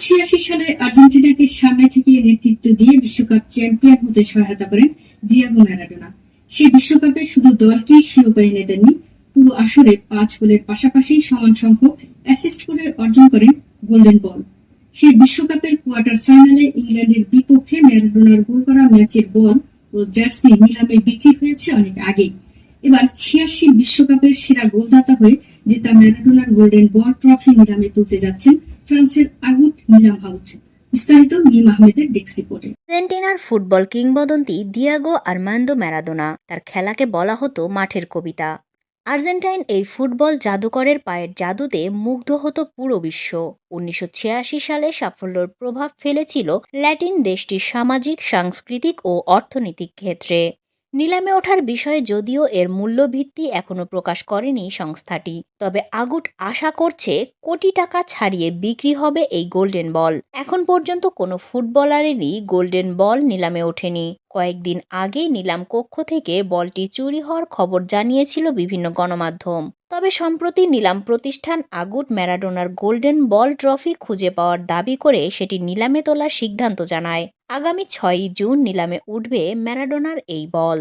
ছিয়াশি সালে আর্জেন্টিনাকে সামনে থেকে নেতৃত্ব দিয়ে বিশ্বকাপ চ্যাম্পিয়ন হতে সহায়তা করেন দিয়াগো ম্যারাডোনা। সেই বিশ্বকাপে শুধু দলকেই শিরোপা এনে দেননি পুরো আসরে পাঁচ গোলের পাশাপাশি সমান সংখ্যক অ্যাসিস্ট করে অর্জন করেন গোল্ডেন বল সেই বিশ্বকাপের কোয়ার্টার ফাইনালে ইংল্যান্ডের বিপক্ষে ম্যারাডোনার গোল করা ম্যাচের বল ও জার্সি নিলামে বিক্রি হয়েছে অনেক আগেই এবার ছিয়াশি বিশ্বকাপের সেরা গোলদাতা হয়ে জেতা ম্যারাডোনার গোল্ডেন বল ট্রফি নিলামে তুলতে যাচ্ছেন ফ্রান্সের আগুট নিলাম হাউস বিস্তারিত মিম আহমেদের ডেস্ক রিপোর্টে। আর্জেন্টিনার ফুটবল কিংবদন্তি দিয়াগো আর্মান্দো ম্যারাদোনা, তার খেলাকে বলা হতো মাঠের কবিতা। আর্জেন্টাইন এই ফুটবল জাদুকরের পায়ের জাদুতে মুগ্ধ হতো পুরো বিশ্ব। উনিশশো ছিয়াশি সালে সাফল্যের প্রভাব ফেলেছিল ল্যাটিন দেশটির সামাজিক, সাংস্কৃতিক ও অর্থনৈতিক ক্ষেত্রে। নিলামে ওঠার বিষয়ে যদিও এর মূল্যভিত্তি এখনও প্রকাশ করেনি সংস্থাটি, তবে আগুট আশা করছে কোটি টাকা ছাড়িয়ে বিক্রি হবে এই গোল্ডেন বল। এখন পর্যন্ত কোনো ফুটবলারেরই গোল্ডেন বল নিলামে ওঠেনি। কয়েকদিন আগেই নিলাম কক্ষ থেকে বলটি চুরি হওয়ার খবর জানিয়েছিল বিভিন্ন গণমাধ্যম। তবে সম্প্রতি নিলাম প্রতিষ্ঠান আগুট ম্যারাডোনার গোল্ডেন বল ট্রফি খুঁজে পাওয়ার দাবি করে সেটি নিলামে তোলার সিদ্ধান্ত জানায়। আগামী ছয়ই জুন নিলামে উঠবে ম্যারাডোনার এই বল।